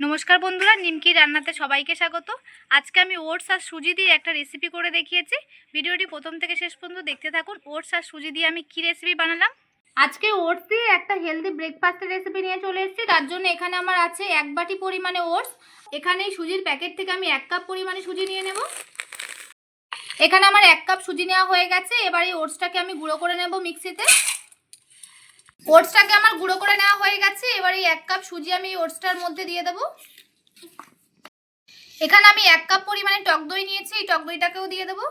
নমস্কার বন্ধুরা, নিমকি রান্নাতে সবাইকে স্বাগত। আজকে আমি ওটস আর সুজি দিয়ে একটা রেসিপি করে দেখিয়েছি। ভিডিওটি প্রথম থেকে শেষ পর্যন্ত দেখতে থাকুন। ওটস আর সুজি দিয়ে আমি কী রেসিপি বানালাম? আজকে ওটস দিয়ে একটা হেলদি ব্রেকফাস্টের রেসিপি নিয়ে চলে এসেছি। তার জন্য এখানে আমার আছে এক বাটি পরিমাণে ওটস। এখানে সুজির প্যাকেট থেকে আমি এক কাপ পরিমাণে সুজি নিয়ে নেব। এখানে আমার এক কাপ সুজি নেওয়া হয়ে গেছে। এবার এই ওটসটাকে আমি গুঁড়ো করে নেব মিক্সিতে ওটসটাকে আমার গুঁড়ো করে নেওয়া হয়ে গেছে এবার এই এক কাপ সুজি আমি এই ওটসটার মধ্যে দিয়ে দেবো। এখানে আমি এক কাপ পরিমাণে টক দই নিয়েছি, এই টক দইটাকেও দিয়ে দেবো।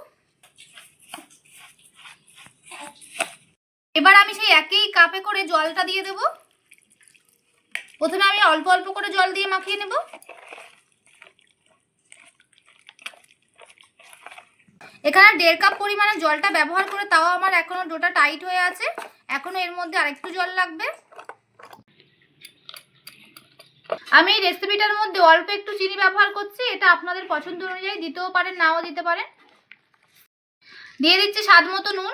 এবার আমি সেই একই কাপে করে জলটা দিয়ে দেব। প্রথমে আমি অল্প অল্প করে জল দিয়ে মাখিয়ে নেব। এখানে দেড় কাপ পরিমাণে জলটা ব্যবহার করে তাও আমার এখনও ডোটা টাইট হয়ে আছে। এখনও এর মধ্যে আরেকটু জল লাগবে। আমি এই রেসিপিটার মধ্যে অল্প একটু চিনি ব্যবহার করছি, এটা আপনাদের পছন্দ অনুযায়ী দিতেও পারেন, নাও দিতে পারেন। দিয়ে দিচ্ছি স্বাদ মতো নুন।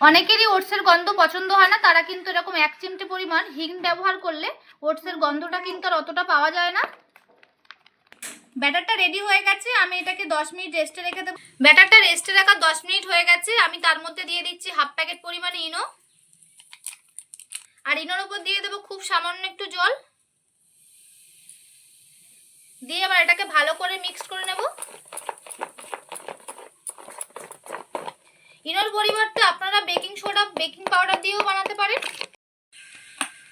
অনেকেরই ওটসের গন্ধ পছন্দ হয় না, তারা কিন্তু এরকম এক চিমটে পরিমাণ হিং ব্যবহার করলে ওটসের গন্ধটা কিন্তু আর অতটা পাওয়া যায় না। ব্যাটারটা রেডি হয়ে গেছে, আমি এটাকে দশ মিনিট রেস্টে রেখে দেবো। ব্যাটারটা রেস্টে রাখা দশ মিনিট হয়ে গেছে, আমি তার মধ্যে দিয়ে দিচ্ছি হাফ প্যাকেট পরিমাণে ইনো। আর ইনোর উপর দিয়ে দেবো খুব সামান্য একটু জল দিয়ে আবার এটাকে ভালো করে মিক্স করে নেব। ইনোর পরিবর্তে আপনারা বেকিং সোডা বেকিং পাউডার দিয়েও বানাতে পারেন।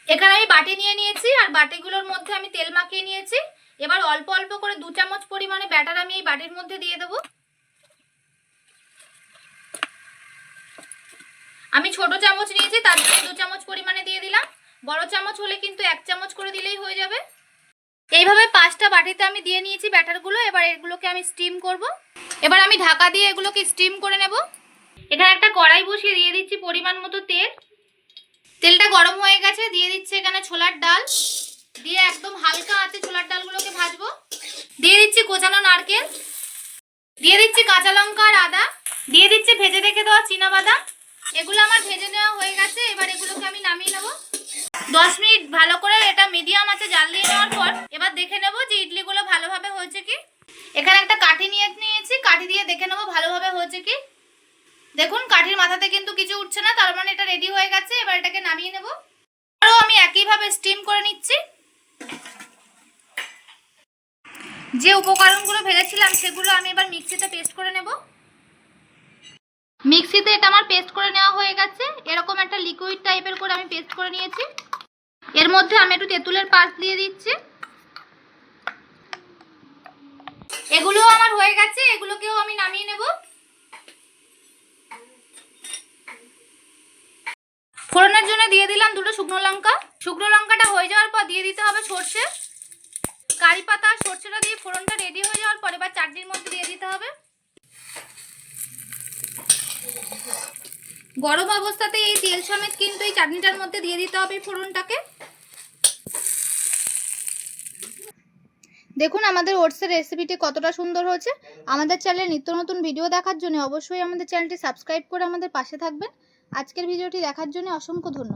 এখানে আমি বাটি নিয়ে নিয়েছি, আর বাটিগুলোর মধ্যে আমি তেল মাখিয়ে নিয়েছি। এবার অল্প অল্প করে দু চামচ পরিমাণে ব্যাটার আমি এই বাটির মধ্যে দিয়ে দেবো। আমি ছোট চামচ নিয়েছি, তার জন্য দু চামচ পরিমাণে দিয়ে দিলাম। বড় চামচ হলে কিন্তু এক চামচ করে দিলেই হয়ে যাবে। এইভাবে পাঁচটা বাটিতে আমি দিয়ে নিয়েছি ব্যাটারগুলো, এবার এগুলোকে আমি স্টিম করব। এবার আমি ঢাকা দিয়ে এগুলোকে স্টিম করে নেব। এখানে একটা কড়াই বসিয়ে দিয়ে দিচ্ছি পরিমাণ মতো তেল। তেলটা গরম হয়ে গেছে, দিয়ে দিচ্ছি এখানে ছোলার ডাল। দিয়ে একদম হালকা আঁচে ছোলার ডালগুলোকে ভাজবো। দিয়ে দিচ্ছি কোচানো নারকেল। দিয়ে দিচ্ছি কাঁচা লঙ্কা আর আদা। দিয়ে দিচ্ছি ভেজে রেখে দেওয়া চীনা বাদাম এগুলো আমার ভেজে নেওয়া হয়ে গেছে এবার এগুলোকে আমি নামিয়ে নেব দশ মিনিট ভালো করে এটা মিডিয়াম আছে, জাল দিয়ে নেওয়ার পর এবার দেখে নেব যে ইডলিগুলো ভালোভাবে হয়েছে কি। এখানে একটা কাঠি নিয়ে নিয়েছি, কাঠি দিয়ে দেখে নেব ভালোভাবে হয়েছে কি। দেখুন, কাঠির মাথাতে কিন্তু কিছু উঠছে না, তার মানে এটা রেডি হয়ে গেছে, এবার এটাকে নামিয়ে নেব। আরও আমি একইভাবে স্টিম করে নিচ্ছি। যে উপকরণগুলো ভেজেছিলাম, সেগুলো আমি এবার মিক্সিতে পেস্ট করে নেব। মিক্সিতে এটা আমার পেস্ট করে নেওয়া হয়ে গেছে, এরকম একটা লিকুইড টাইপের করে আমি পেস্ট করে নিয়েছি। এর মধ্যে আমি একটু তেঁতুলের পাস দিয়ে দিচ্ছি। এগুলোও আমার হয়ে গেছে, এগুলোকেও আমি নামিয়ে নেব। ফোড়নের জন্য দিয়ে দিলাম দুটো শুকনো লঙ্কা। শুকনো লঙ্কাটা হয়ে যাওয়ার পর দিয়ে দিতে হবে সর্ষে। কারি পাতা আর সর্ষেটা দিয়ে ফোড়নটা রেডি হয়ে যাওয়ার পর এবার চাটনির মধ্যে দিয়ে দিতে হবে। গরম অবস্থাতে এই তেল সমেত কিন্তু এই চাটনিটার মধ্যে দিয়ে দিতে হবে ফোড়নটাকে। দেখুন, আমাদের ওটসের রেসিপিটি কতটা সুন্দর হয়েছে। আমাদের চ্যানেলে নিত্য নতুন ভিডিও দেখার জন্য অবশ্যই আমাদের চ্যানেলটি সাবস্ক্রাইব করে আমাদের পাশে থাকবেন। আজকের ভিডিওটি দেখার জন্য অসংখ্য ধন্যবাদ।